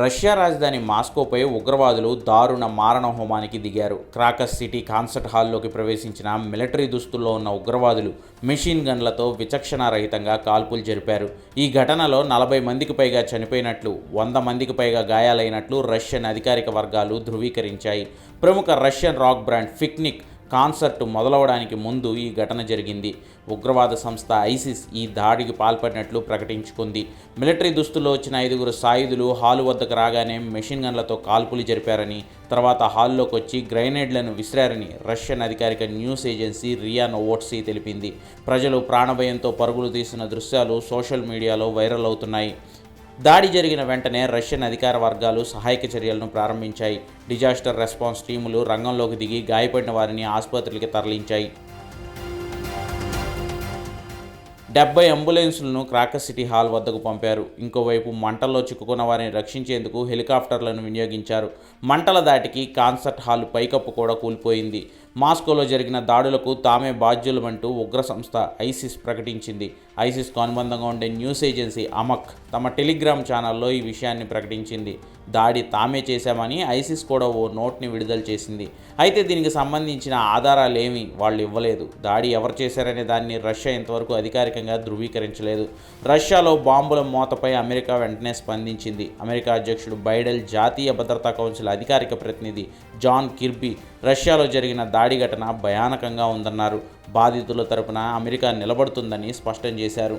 Russia రాజధాని మాస్కోపై ఉగ్రవాదులు దారుణ మారణ హోమానికి దిగారు. క్రాకస్ సిటీ కాన్సర్ట్ హాల్లోకి ప్రవేశించిన మిలిటరీ దుస్తుల్లో ఉన్న ఉగ్రవాదులు మెషిన్ గన్లతో విచక్షణారహితంగా కాల్పులు జరిపారు. ఈ ఘటనలో నలభై మందికి పైగా చనిపోయినట్లు వంద మందికి పైగా గాయాలైనట్లు రష్యన్ అధికారిక వర్గాలు ధృవీకరించాయి. ప్రముఖ Russian rock band Picnic concert మొదలవడానికి ముందు ఈ ఘటన జరిగింది. ఉగ్రవాద సంస్థ ఐసిస్ ఈ దాడికి పాల్పడినట్లు ప్రకటించుకుంది. మిలిటరీ దుస్తుల్లో వచ్చిన ఐదుగురు సాయుధులు హాలు వద్దకు రాగానే మెషిన్ గన్లతో కాల్పులు జరిపారని తర్వాత హాల్లోకి వచ్చి గ్రైనేడ్లను విసిరారని రష్యన్ అధికారిక న్యూస్ ఏజెన్సీ రియా నోవోట్సీ తెలిపింది. ప్రజలు ప్రాణభయంతో పరుగులు తీసిన దృశ్యాలు సోషల్ మీడియాలో వైరల్ అవుతున్నాయి. దాడి జరిగిన వెంటనే రష్యన్ అధికార వర్గాలు సహాయక చర్యలను ప్రారంభించాయి. డిజాస్టర్ రెస్పాన్స్ టీములు రంగంలోకి దిగి గాయపడిన వారిని ఆసుపత్రికి తరలించాయి. డెబ్బై అంబులెన్సులను క్రాకర్ సిటీ హాల్ వద్దకు పంపారు. ఇంకోవైపు మంటల్లో చిక్కుకున్న వారిని రక్షించేందుకు హెలికాప్టర్లను వినియోగించారు. మంటల దాటికి కాన్సర్ట్ హాల్ పైకప్పు కూడా కూలిపోయింది. మాస్కోలో జరిగిన దాడులకు తామే బాధ్యులమంటూ ఉగ్ర సంస్థ ఐసిస్ ప్రకటించింది. ఐసిస్కు అనుబంధంగా ఉండే న్యూస్ ఏజెన్సీ అమక్ తమ టెలిగ్రామ్ ఛానల్లో ఈ విషయాన్ని ప్రకటించింది. దాడి తామే చేశామని ఐసిస్ కూడా ఓ నోట్ని విడుదల చేసింది. అయితే దీనికి సంబంధించిన ఆధారాలు ఏమీ వాళ్ళు ఇవ్వలేదు. దాడి ఎవరు చేశారనే దాన్ని రష్యా ఇంతవరకు అధికారికంగా ధృవీకరించలేదు. రష్యాలో బాంబుల మోతపై అమెరికా వెంటనే స్పందించింది. అమెరికా అధ్యక్షుడు బైడెల్ జాతీయ భద్రతా కౌన్సిల్ అధికారిక ప్రతినిధి జాన్ కిర్బీ రష్యాలో జరిగిన దాడి ఘటన భయానకంగా ఉందన్నారు. బాధితుల తరపున అమెరికా నిలబడుతుందని స్పష్టం చేశారు.